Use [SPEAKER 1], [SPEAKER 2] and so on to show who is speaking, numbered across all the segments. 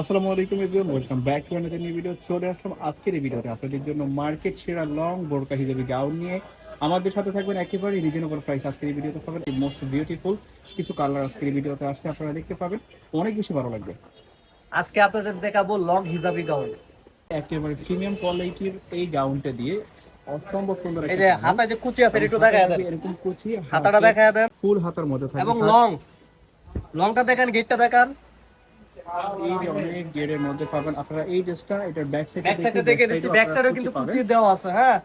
[SPEAKER 1] আসসালামু আলাইকুম everyone welcome back to another new video চলে আসলাম আজকের এই ভিডিওতে আপনাদের জন্য মার্কেট সেরা লং বোরকা হিসেবে গাউন নিয়ে। আমাদের সাথে থাকবেন একেবারে রিজনেবল প্রাইস আজকের এই ভিডিওতে পাবেন মোস্ট বিউটিফুল কিছু কালার আজকের এই ভিডিওতে আসছে আপনারা দেখতে পাবেন। অনেক বেশি ভালো লাগবে।
[SPEAKER 2] আজকে আপনাদের দেখাবো লং হিজাবি গাউন
[SPEAKER 1] একেবারে প্রিমিয়াম কোয়ালিটির এই গাউনটা দিয়ে অসম্ভব সুন্দর
[SPEAKER 2] এই যে হাতা যে কুচি আছে একটু দেখা দেন।
[SPEAKER 1] এরকম কুচি
[SPEAKER 2] হাতাটা দেখা দেন।
[SPEAKER 1] ফুল হাতার মধ্যে থাকবে।
[SPEAKER 2] এবং লং লংটা দেখেন গেটটা দেখান।
[SPEAKER 1] এই অনেক গেরের মধ্যে পাবেন। আপনারা এই ড্রেসটা এটার ব্যাক সাইডে
[SPEAKER 2] ব্যাক সাইডে দেখে দিচ্ছি ব্যাক সাইডেও কিন্তু কুচি দেওয়া আছে হ্যাঁ।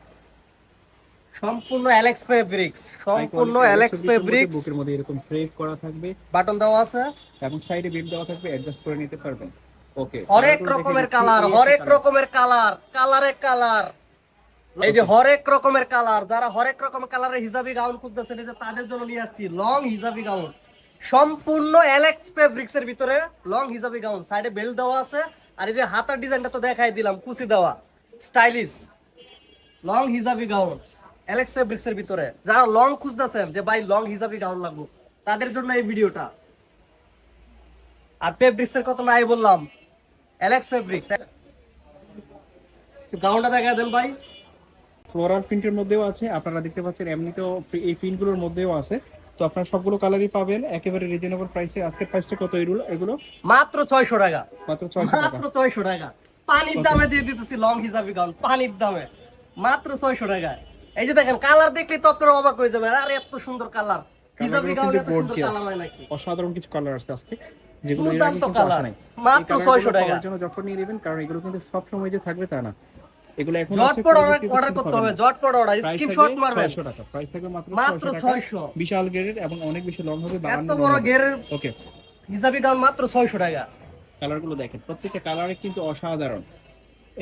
[SPEAKER 2] সম্পূর্ণ অ্যালেক্স ফেব্রিক্স সম্পূর্ণ অ্যালেক্স ফেব্রিক্স
[SPEAKER 1] বুকের মধ্যে এরকম ফ্রেপ করা থাকবে।
[SPEAKER 2] বাটন দেওয়া আছে।
[SPEAKER 1] এবং সাইডে বিল দেওয়া থাকবে অ্যাডজাস্ট করে নিতে পারবেন। ওকে
[SPEAKER 2] হরেক রকমের কালার হরেক রকমের কালার কালারে কালার এই যে হরেক রকমের কালার যারা হরেক রকমের কালারের হিজাবি গাউন খুঁজতেছেন এই যে তাদের জন্য নিয়ে আসছি লং হিজাবি গাউন সম্পূর্ণ অ্যালেক্স ফেব্রিক্স এর ভিতরে লং হিজাবি গাউন সাইডে বেল্ট দেওয়া আছে। আর এই যে হাতার ডিজাইনটা তো দেখাই দিলাম, কুচি দেওয়া স্টাইলিশ লং হিজাবি গাউন অ্যালেক্স ফেব্রিক্স এর ভিতরে। যারা লং খুঁজতেছেন যে, ভাই লং হিজাবি গাউন লাগবে, তাদের জন্য এই ভিডিওটা। আর ফেব্রিক্স এর কথা নাই বললাম অ্যালেক্স ফেব্রিক্স গাউনটা দেখা দেন ভাই।
[SPEAKER 1] ফ্লোরাল প্রিন্টের মধ্যেও আছে, আপনারা দেখতে পাচ্ছেন, এমনিতেও এই প্রিন্টগুলোর মধ্যেও আছে। তো আপনারা সবগুলো কালারই পাবেন। একেবারে রিজনেবল প্রাইসে আজকের প্রাইসটা কত এগুলো এগুলো?
[SPEAKER 2] মাত্র ছয়শো টাকা।
[SPEAKER 1] মাত্র ছয়শো টাকা।
[SPEAKER 2] মাত্র ছয়শো টাকা। পানির দামে দিয়ে দিতেছি লং হিসাবি গাউন পানির দামে। মাত্র ছয়শো টাকা। এই যে দেখেন কালার দেখলে তো আপনারা অবাক হয়ে যাবেন। আরে এত সুন্দর কালার হিসাবে গাউন এত সুন্দর কালার হয় নাকি?
[SPEAKER 1] অসাধারণ কিছু কালার আছে আজকে। যেগুলো এর আগে কিন্তু
[SPEAKER 2] কালার
[SPEAKER 1] আসে নাই।
[SPEAKER 2] মাত্র
[SPEAKER 1] এই
[SPEAKER 2] ছয়শো
[SPEAKER 1] কালারগুলো
[SPEAKER 2] টাকা।
[SPEAKER 1] পাওয়ার জন্য যখন নিয়ে নেবেন কারণ এগুলো কিন্তু সব সময় যে থাকবে তা না। এগুলো এখন
[SPEAKER 2] জটপট অর্ডার করতে হবে জটপট অর্ডার স্ক্রিনশট মারবেন।
[SPEAKER 1] ছয়শো টাকা। প্রাইস থাকবে মাত্র
[SPEAKER 2] মাত্র ছয়শো
[SPEAKER 1] বিশাল গ্রেডের এবং অনেক বেশি লং হবে
[SPEAKER 2] এত বড় গেরের
[SPEAKER 1] ওকে
[SPEAKER 2] হিসাবি গাউন মাত্র ছয়শো টাকা।
[SPEAKER 1] কালারগুলো দেখেন প্রত্যেকটা কালারে কিন্তু অসাধারণ।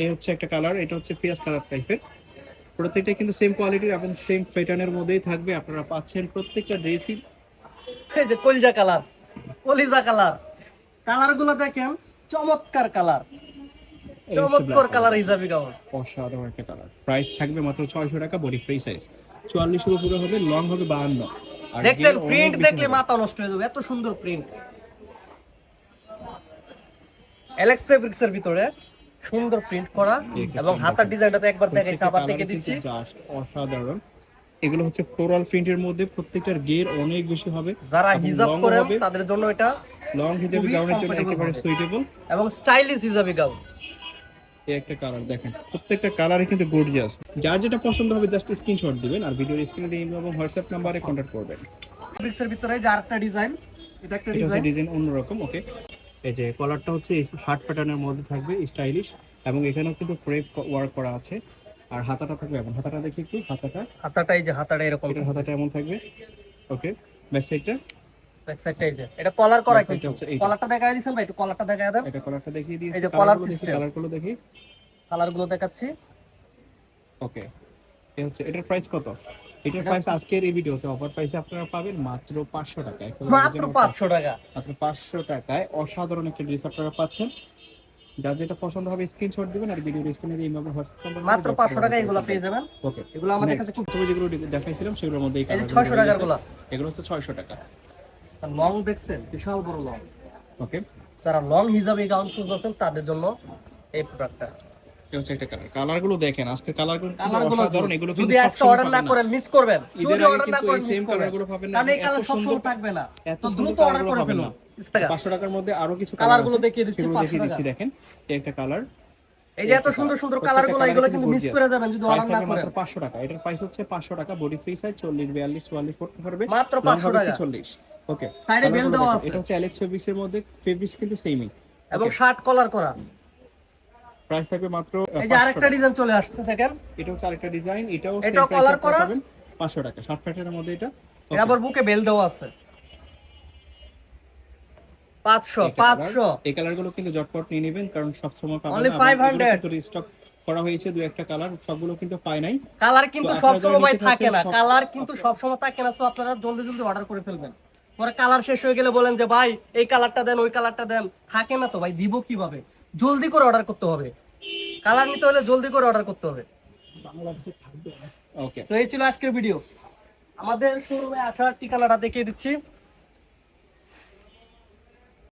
[SPEAKER 1] এই হচ্ছে একটা কালার এটা হচ্ছে পিয়াজ কালার টাইপের প্রত্যেকটা কিন্তু সেম কোয়ালিটির এবং সেম প্যাটার্নের মধ্যেই থাকবে আপনারা পাচ্ছেন প্রত্যেকটা ড্রেসই
[SPEAKER 2] এই যে কলিজা কালার কলিজা কালার কালারগুলো দেখেন চমৎকার কালার চমৎকার কালার হিসাবি গাউন
[SPEAKER 1] অসাধারণ একটা কালার প্রাইস থাকবে মাত্র ছয়শো টাকা বডি ফ্রি সাইজ চুয়াল্লিশের উপরে হবে লং হবে বাহান্ন। আর
[SPEAKER 2] দেখছেন প্রিন্ট দেখলে মাথা নষ্ট হয়ে যাবে এত সুন্দর প্রিন্ট অ্যালেক্স ফেব্রিক্স এর ভিতরে সুন্দর প্রিন্ট করা এবং হাতার। ডিজাইনটা একবার দেখাইছি আবার দেখে দিচ্ছি।
[SPEAKER 1] অসাধারণ। এগুলো হচ্ছে ফ্লোরাল প্রিন্টের মধ্যে প্রত্যেকটার গের অনেক বেশি হবে।
[SPEAKER 2] যারা হিজাব করেন তাদের জন্য এটা
[SPEAKER 1] লং হিজাবি গাউনের জন্য একেবারে সুইটেবল
[SPEAKER 2] এবং স্টাইলিশ হিজাবি গাউন
[SPEAKER 1] এই একটা কালার দেখেন প্রত্যেকটা কালারে কিন্তু গর্জিয়াস যার যেটা পছন্দ হবে জাস্ট স্ক্রিনশট দিবেন আর ভিডিওর স্ক্রিনে দিয়ে এবং হোয়াটসঅ্যাপ নাম্বারে কন্ট্যাক্ট করবেন।
[SPEAKER 2] ফেব্রিক্স এর ভিতরে যে আরেকটা ডিজাইন এটা একটা ডিজাইন
[SPEAKER 1] ডিজাইন অন্যরকম ওকে এই যে কলারটা হচ্ছে হার্ট প্যাটার্নের মধ্যে থাকবে স্টাইলিশ এবং এখানেও কিন্তু ক্রেপ ওয়ার্ক করা আছে। আর হাতাটা থাকবে এবং হাতাটা দেখি একটু হাতাটা।
[SPEAKER 2] হাতাটা এই যে হাতাটা এরকম।
[SPEAKER 1] হাতাটা এমন থাকবে ওকে ব্যাক সাইডটা
[SPEAKER 2] এটা কলার করা কিন্তু। কলারটা দেখাই দিছেন ভাই একটু কলারটা দেখায় দেন।
[SPEAKER 1] এটা কলারটা দেখিয়ে দিয়েছি
[SPEAKER 2] এই যে collar
[SPEAKER 1] কালারগুলো দেখি। কালারগুলো
[SPEAKER 2] দেখাচ্ছি।
[SPEAKER 1] ওকে এই হচ্ছে এটার প্রাইস কত? এটার প্রাইস আজকের এই ভিডিওতে। অফার প্রাইসে আপনারা পাবেন মাত্র পাঁচশো টাকা।
[SPEAKER 2] মাত্র
[SPEAKER 1] reasonable
[SPEAKER 2] পাঁচশো টাকা।
[SPEAKER 1] মাত্র পাঁচশো টাকায় অসাধারণ একটা ড্রেস আপনারা পাচ্ছেন। যার যেটা পছন্দ হবে স্ক্রিনশট দিবেন আর ভিডিও স্ক্রিনে দিয়ে এইভাবে হোয়াটসঅ্যাপ
[SPEAKER 2] মাত্র পাঁচশো টাকা এগুলো পেয়ে যাবেন।
[SPEAKER 1] ওকে
[SPEAKER 2] এগুলো আমাদের কাছে খুব
[SPEAKER 1] যেগুলো দেখাইছিলাম সেগুলোর মধ্যে
[SPEAKER 2] এই যে ছয়শো টাকারগুলা।
[SPEAKER 1] এগুলো হচ্ছে ছয়শো টাকা।
[SPEAKER 2] লং দেখছেন বিশাল বড় লং
[SPEAKER 1] ওকে
[SPEAKER 2] যারা লং হিসাবে গাউন খুঁজতেছেন তাদের জন্য এই প্রোডাক্টটা
[SPEAKER 1] দেখেন আজকে এগুলো
[SPEAKER 2] যদি আজকে অর্ডার না করেন মিস করবেন। যদি অর্ডার না করেন মিস
[SPEAKER 1] same
[SPEAKER 2] করবেন।
[SPEAKER 1] colour গুলো পাবেন না।
[SPEAKER 2] এই কালার
[SPEAKER 1] এত
[SPEAKER 2] সব সময় থাকবে না।
[SPEAKER 1] এত
[SPEAKER 2] দ্রুত অর্ডার করে ফেলুন।
[SPEAKER 1] টাকার মধ্যে আরও কিছু
[SPEAKER 2] Colour কালারগুলো দেখিয়ে দিচ্ছি,
[SPEAKER 1] সেগুলো
[SPEAKER 2] 500 টাকা।
[SPEAKER 1] দেখেন। একটা কালার
[SPEAKER 2] এই যে এত সুন্দর সুন্দর কালারগুলো এগুলো কিন্তু মিস করে যাবেন যদি অর্ডার না করেন।
[SPEAKER 1] পাঁচশো টাকা। এটার প্রাইস হচ্ছে পাঁচশো টাকা। বডি ফ্রি সাইজ চল্লিশ বিয়াল্লিশ চুয়াল্লিশ করতে পারবে।
[SPEAKER 2] মাত্র 500 টাকা।
[SPEAKER 1] চল্লিশ। ওকে
[SPEAKER 2] Side এ bell দেওয়া আছে।
[SPEAKER 1] এটা হচ্ছে অ্যালেক্স ফেব্রিক্স এর মধ্যে। ফেব্রিক্স কিন্তু সেমই
[SPEAKER 2] এবং শার্ট কলার করা।
[SPEAKER 1] প্রাইস থাকবে মাত্র
[SPEAKER 2] এই যে আরেকটা ডিজাইন চলে আসছে দেখেন।
[SPEAKER 1] এটা হচ্ছে আরেকটা ডিজাইন এটাও
[SPEAKER 2] এটাও color করা?
[SPEAKER 1] পাঁচশো টাকা। ষাট প্যাটার্নের মধ্যে এটা।
[SPEAKER 2] এটা আবার বুকে বেল দেওয়া আছে। পাঁচশো
[SPEAKER 1] একটা
[SPEAKER 2] পাঁচশো।
[SPEAKER 1] colour। এই কালার কিন্তু জটপট নিয়ে নেবেন কারণ পাবেন
[SPEAKER 2] 500
[SPEAKER 1] করা হয়েছে দুই একটা কালার সবগুলো কিন্তু পাই নাই।
[SPEAKER 2] কালার কিন্তু সব সময় থাকে না। কালার কিন্তু সব সময় থাকে না তো আপনারা জলদি জলদি অর্ডার করে ফেলবেন। পরে কালার শেষ হয়ে গেলে বলেন যে ভাই এই কালারটা দেন ওই কালারটা দেন। থাকে না তো ভাই দিব কীভাবে? জলদি করে অর্ডার করতে হবে। কালার নিতে হলে জলদি করে অর্ডার করতে হবে।
[SPEAKER 1] ওকে
[SPEAKER 2] তো এই ছিল আজকের ভিডিও আমাদের শোরুমে আসার ঠিকানাটা দেখিয়ে দিচ্ছি।